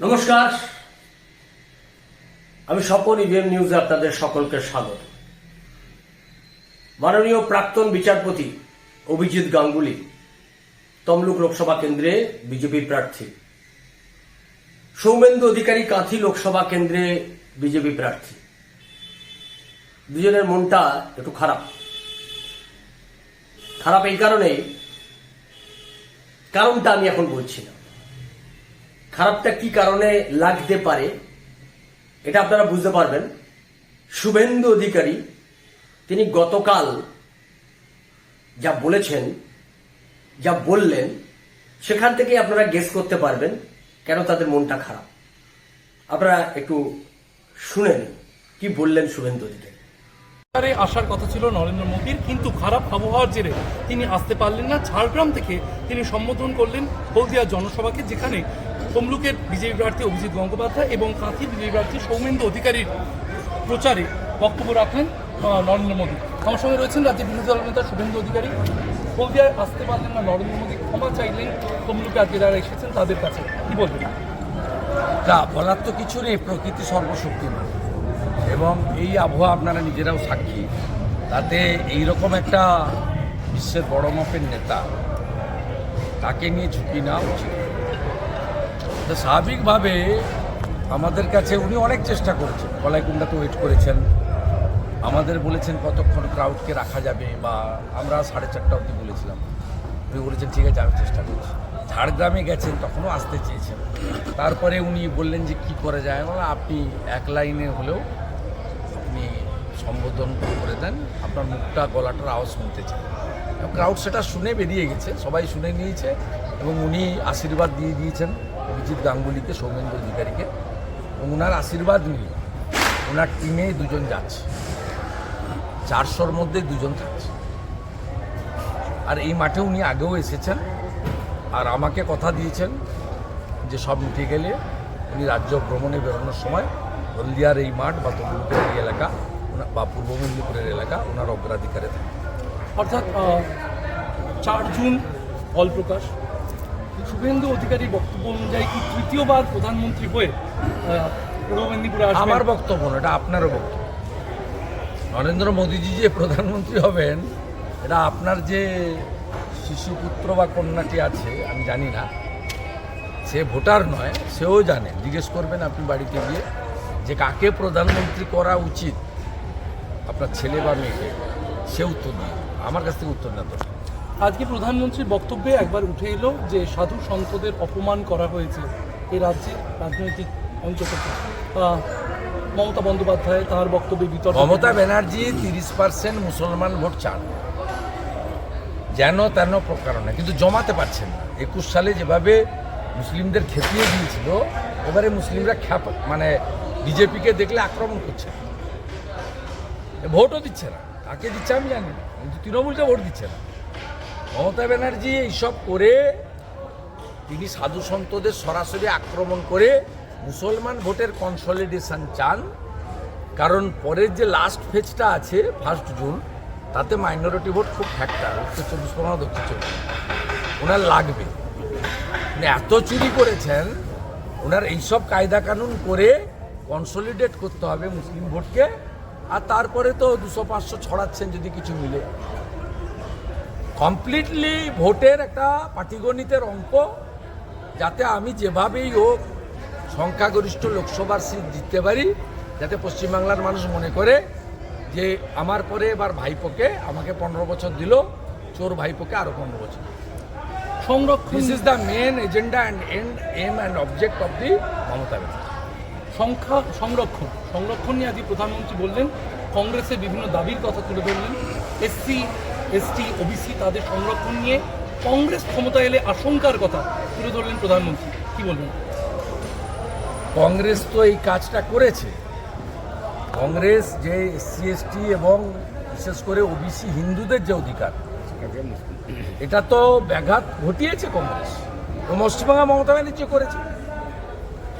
নমস্কার। আমি স্বপন ইভিএম নিউজে আপনাদের সকলকে স্বাগত। মাননীয় প্রাক্তন বিচারপতি অভিজিৎ গাঙ্গুলি, তমলুক লোকসভা কেন্দ্রে বিজেপি প্রার্থী। সৌমেন্দু অধিকারী কাঁথি লোকসভা কেন্দ্রে বিজেপি প্রার্থী। দুজনের মনটা একটু খারাপ। খারাপ এই কারণে কারণটা আমি এখন বলছি না। খারাপটা কি কারণে লাগতে পারে, এটা আপনারা বুঝতে পারবেন। শুভেন্দু অধিকারী, তিনি গতকাল যা বলেছেন, যা বললেন, সেখান থেকে আপনারা গেস করতে পারবেন কেন তাদের মনটা খারাপ। আপনারা একটু শুনে নিন কি বললেন শুভেন্দু অধিকারী। আসার কথা ছিল নরেন্দ্র মোদীর, কিন্তু খারাপ আবহাওয়ার জেরে তিনি আসতে পারলেন না। ঝাড়গ্রাম থেকে তিনি সম্বোধন করলেন হলদিয়া জনসভাকে, যেখানে তমলুকের বিজেপি প্রার্থী অভিজিৎ গঙ্গোপাধ্যায় এবং কাঁথি বিজেপি প্রার্থী সৌমেন্দু অধিকারীর প্রচারে বক্তব্য রাখলেন আহ, নরেন্দ্র মোদী। আমার সঙ্গে রয়েছেন রাজ্যের বিরোধী দল নেতা শুভেন্দু অধিকারী। হলদিয়ায় আসতে পারলেন না নরেন্দ্র মোদী ক্ষমা চাইলেন তমলুকে আজকে যারা এসেছেন তাদের কাছে। কি বলবেন? তা বলার তো কিছু নেই প্রকৃতি সর্বশক্তিমান এবং এই আবহাওয়া আপনারা নিজেরাও সাক্ষী। তাতে এইরকম একটা বিশ্বের বড় মাপের নেতা তাকে নিয়ে ঝুঁকি নেওয়া উচিত। স্বাভাবিকভাবে আমাদের কাছে উনি অনেক চেষ্টা করেছেন। কলাইকুণ্ডাতে ওয়েট করেছেন। আমাদের বলেছেন কতক্ষণ ক্রাউডকে রাখা যাবে বা আমরা সাড়ে চারটা অবধি বলেছিলাম। উনি বলেছেন ঠিক আছে আমি চেষ্টা করছি। ঝাড়গ্রামে গেছেন তখনও আসতে চেয়েছেন। তারপরে উনি বললেন যে কি করা যায়? বললাম, আপনি এক লাইনে হলেও আপনি সম্বোধন করে দেন। আপনার মুখটা গলাটার আওয়াজ শুনতে চান ক্রাউড সেটা শুনে বেরিয়ে গেছে সবাই শুনে নিয়েছে এবং উনি আশীর্বাদ দিয়ে দিয়েছেন। অভিজিৎ গাঙ্গুলিকে সৌমেন্দ্র অধিকারীকে। ওনার আশীর্বাদ নিয়ে ওনার টিমে দুজন যাচ্ছে। চারশোর মধ্যে দুজন থাকছে। আর এই মাঠে উনি আগেও এসেছেন আর আমাকে কথা দিয়েছেন যে সব মিটে গেলে উনি রাজ্য ভ্রমণে বেরোনোর সময় হলদিয়ার এই মাঠ বা তমলুকের এই এলাকা বা পূর্ব মেদিনীপুরের এলাকা ওনার অগ্রাধিকারে থাকে। অর্থাৎ চার জুন ফল প্রকাশ শুভেন্দু অধিকারী বক্তব্য অনুযায়ী কি তৃতীয়বার প্রধানমন্ত্রী হয়ে পূর্ব মেদিনীপুরে আমার বক্তব্য না, এটা আপনারও বক্তব্য। নরেন্দ্র মোদীজি যে প্রধানমন্ত্রী হবেন, এটা আপনার যে শিশুপুত্র বা কন্যাটি আছে, আমি জানি না, সে ভোটার নয়, সেও জানে। জিজ্ঞেস করবেন আপনি বাড়িতে গিয়ে যে কাকে প্রধানমন্ত্রী করা উচিত, আপনার ছেলে বা মেয়েকে, সে উত্তর দিয়ে আমার কাছ থেকে উত্তর না তো আজকে প্রধানমন্ত্রীর বক্তব্যে একবার উঠে এলো যে সাধু সন্তদের অপমান করা হয়েছে এই রাজ্যে রাজনৈতিক আহ, মমতা বন্দ্যোপাধ্যায় তার বক্তব্যে বিতর্ক মমতা ব্যানার্জি তিরিশ পার্সেন্ট মুসলমান ভোট চান। যেন তেন প্রকারণে কিন্তু জমাতে পারছেন না। একুশ সালে যেভাবে মুসলিমদের খেপিয়ে দিয়েছিল এবারে মুসলিমরা খ্যাপ মানে বিজেপিকে দেখলে আক্রমণ করছে। ভোটও দিচ্ছে না। কাকে দিচ্ছে আমি জানি না কিন্তু তৃণমূলকে ভোট দিচ্ছে না। মমতা ব্যানার্জি এইসব করে তিনি সাধু সন্তদের সরাসরি আক্রমণ করে মুসলমান ভোটের কনসলিডেশন চান। কারণ পরের যে লাস্ট ফেজটা আছে ফার্স্ট জুন তাতে মাইনরিটি ভোট খুব ফ্যাক্টর উত্তর চব্বিশ পরগনা, দক্ষিণ চব্বিশ ওনার লাগবে। উনি এত চুরি করেছেন, ওনার এইসব কায়দা কানুন করে কনসলিডেট করতে হবে মুসলিম ভোটকে। আর তারপরে তো দুশো পাঁচশো ছড়াচ্ছেন যদি কিছু মিলে। কমপ্লিটলি ভোটের একটা পাটিগণিতের অঙ্ক যাতে আমি যেভাবেই হোক সংখ্যাগরিষ্ঠ লোকসভার সিট জিততে পারি যাতে পশ্চিমবাংলার মানুষ মনে করে যে আমার পরে এবার ভাইপোকে আমাকে পনেরো বছর দিল চোর ভাইপোকে আরও পনেরো বছর সংরক্ষণ this is the main agenda and end M and object of the Mamata Banerjee. সংখ্যা সংরক্ষণ সংরক্ষণ নিয়ে আজকে প্রধানমন্ত্রী বললেন কংগ্রেসের বিভিন্ন দাবির কথা তুলে ধরলেন এসসি এসটি, ওবিসি তাদের সংরক্ষণ নিয়ে কংগ্রেস ক্ষমতা এলে আশঙ্কার কথা তুলে ধরলেন প্রধানমন্ত্রী। কি বলবেন? কংগ্রেস তো এই কাজটা করেছে। কংগ্রেস যে এসসি, এসটি এবং বিশেষ করে ওবিসি হিন্দুদের যে অধিকার, এটা তো ব্যাঘাত ঘটিয়েছে কংগ্রেস। পশ্চিমবঙ্গে মমতা ব্যানার্জি করেছে।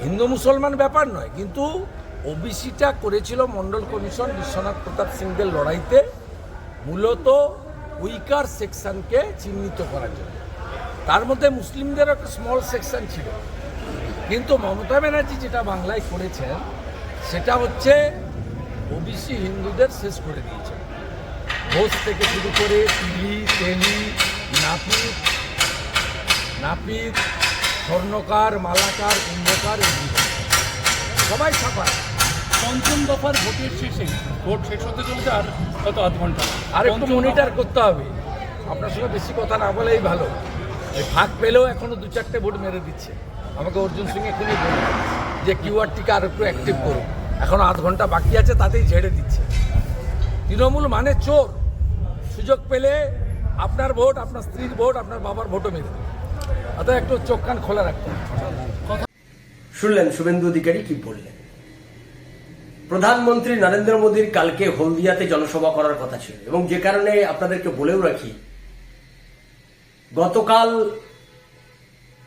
হিন্দু মুসলমান ব্যাপার নয়, কিন্তু ওবিসিটা করেছিল মন্ডল কমিশন বিশ্বনাথ প্রতাপ সিংদের লড়াইতে। মূলত উইকার সেকশনকে চিহ্নিত করার জন্য। তার মধ্যে মুসলিমদের একটা স্মল সেকশন ছিল। কিন্তু মমতা ব্যানার্জি যেটা বাংলায় করেছেন, সেটা হচ্ছে ওবিসি হিন্দুদের শেষ করে দিয়েছেন। ঘোষ থেকে শুরু করে তিলি তেলি নাপিত নাপিত, স্বর্ণকার, মালাকার, কুম্ভকার, এগুলো। সবাই ছাপা পঞ্চম দফার ভোটের শেষে ভোট শেষ হতে চলছে আর কত আধ ঘণ্টা? আর একটু মনিটার করতে হবে। আপনার সঙ্গে বেশি কথা না বলেই ভালো। এই ফাঁক পেলেও এখনও দু চারটে ভোট মেরে দিচ্ছে। আমাকে অর্জুন সিং এখনই বলল যে কিউআরটিকে আর একটু অ্যাক্টিভ করুন। এখনও আধ ঘণ্টা বাকি আছে তাতেই ঝেড়ে দিচ্ছে। তৃণমূল মানে চোর। সুযোগ পেলে আপনার ভোট আপনার স্ত্রীর ভোট আপনার বাবার ভোটও মেরে দেবে। অতএব একটু চোখ কান খোলা রাখতে হবে। শুনলেন শুভেন্দু অধিকারী কি বললেন? প্রধানমন্ত্রী নরেন্দ্র মোদীর কালকে হলদিয়াতে জনসভা করার কথা ছিল। এবং যে কারণে আপনাদেরকে বলেও রাখি, গতকাল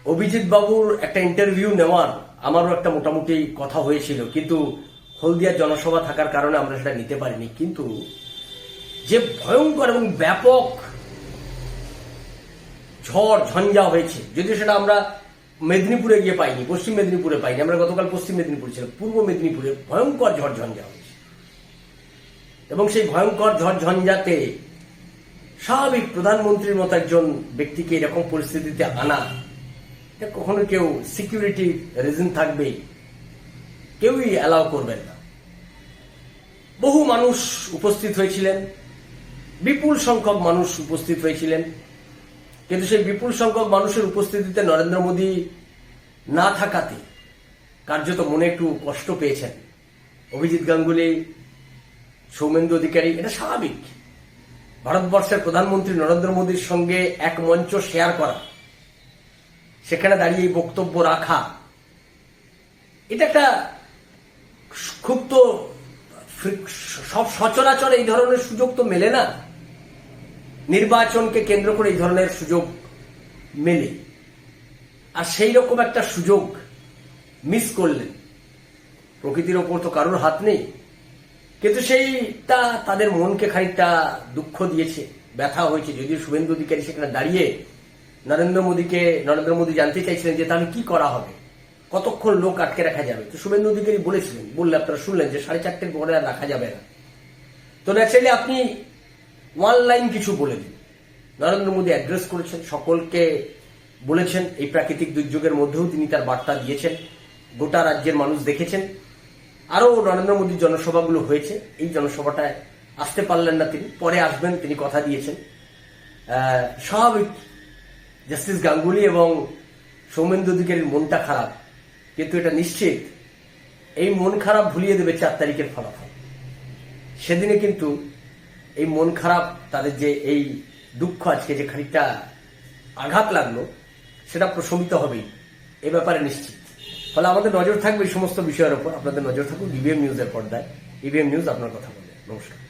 অভিজিৎ বাবুর একটা ইন্টারভিউ নেওয়ার আমারও একটা মোটামুটি কথা হয়েছিল। কিন্তু হলদিয়ার জনসভা থাকার কারণে আমরা সেটা নিতে পারিনি। কিন্তু যে ভয়ঙ্কর এবং ব্যাপক ঝড়, ঝঞ্ঝা হয়েছে, যদিও সেটা আমরা মেদিনীপুরে গিয়ে পাইনি, পশ্চিম মেদিনীপুরে পাইনি। আমরা গতকাল পশ্চিম মেদিনীপুর ছিলাম, পূর্ব মেদিনীপুরে ভয়ঙ্কর ঝড় ঝঞ্ঝা হয়েছে। এবং সেই ভয়ঙ্কর ঝড় ঝঞ্ঝাতে স্বাভাবিক প্রধানমন্ত্রীর মতো একজন ব্যক্তিকে এরকম পরিস্থিতিতে আনা কখনো কেউ সিকিউরিটি রিজন থাকবেই কেউই অ্যালাউ করবেন না। বহু মানুষ উপস্থিত হয়েছিলেন, বিপুল সংখ্যক মানুষ উপস্থিত হয়েছিলেন। কিন্তু সেই বিপুল সংখ্যক মানুষের উপস্থিতিতে নরেন্দ্র মোদী না থাকাতে কার্যত মনে একটু কষ্ট পেয়েছেন। অভিজিৎ গাঙ্গুলি, সৌমেন্দু অধিকারী, এটা স্বাভাবিক। ভারতবর্ষের প্রধানমন্ত্রী নরেন্দ্র মোদীর সঙ্গে এক মঞ্চ শেয়ার করা, সেখানে দাঁড়িয়ে এই বক্তব্য রাখা, এটা একটা খুব তো সব সচরাচর এই ধরনের সুযোগ তো মেলে না। নির্বাচনকে কেন্দ্র করে এই ধরনের সুযোগ মেলে। আর সেই রকম একটা সুযোগ মিস করলেন। প্রকৃতির ওপর তো কারোর হাত নেই। কিন্তু সেইটা তাদের মনকে খানিকটা দুঃখ দিয়েছে, ব্যথা হয়েছে। যদিও শুভেন্দু অধিকারী সেখানে দাঁড়িয়ে নরেন্দ্র মোদীকে, নরেন্দ্র মোদী জানতে চাইছিলেন যে তাহলে কি করা হবে? কতক্ষণ লোক আটকে রাখা যাবে? তো শুভেন্দু অধিকারী বলেছিলেন, বললে আপনারা শুনলেন যে সাড়ে চারটের পরে আর রাখা যাবে না। তো ন্যাচারালি আপনি ওয়ান লাইন কিছু বলে দিন নরেন্দ্র মোদী অ্যাড্রেস করেছেন, সকলকে বলেছেন, এই প্রাকৃতিক দুর্যোগের মধ্যেও তিনি তার বার্তা দিয়েছেন, গোটা রাজ্যের মানুষ দেখেছেন। আরও নরেন্দ্র মোদীর জনসভাগুলো হয়েছে, এই জনসভাটায় আসতে পারলেন না তিনি, পরে আসবেন, তিনি কথা দিয়েছেন। স্বাভাবিক জাস্টিস গাঙ্গুলি এবং সৌমেন্দু অধিকারীর মনটা খারাপ, কিন্তু এটা নিশ্চিত, এই মন খারাপ ভুলিয়ে দেবে চার তারিখের ফলাফল। সেদিনে কিন্তু এই মন খারাপ, তাদের যে এই দুঃখ আজকে যে খানিকটা আঘাত লাগল, সেটা প্রশমিত হবেই। এ ব্যাপারে নিশ্চিত। ফলে আমাদের নজর থাকবে এই সমস্ত বিষয়ের উপর আপনাদের নজর থাকুক ইভিএম নিউজের পর্দায়। ইভিএম নিউজ আপনার কথা বলে নমস্কার।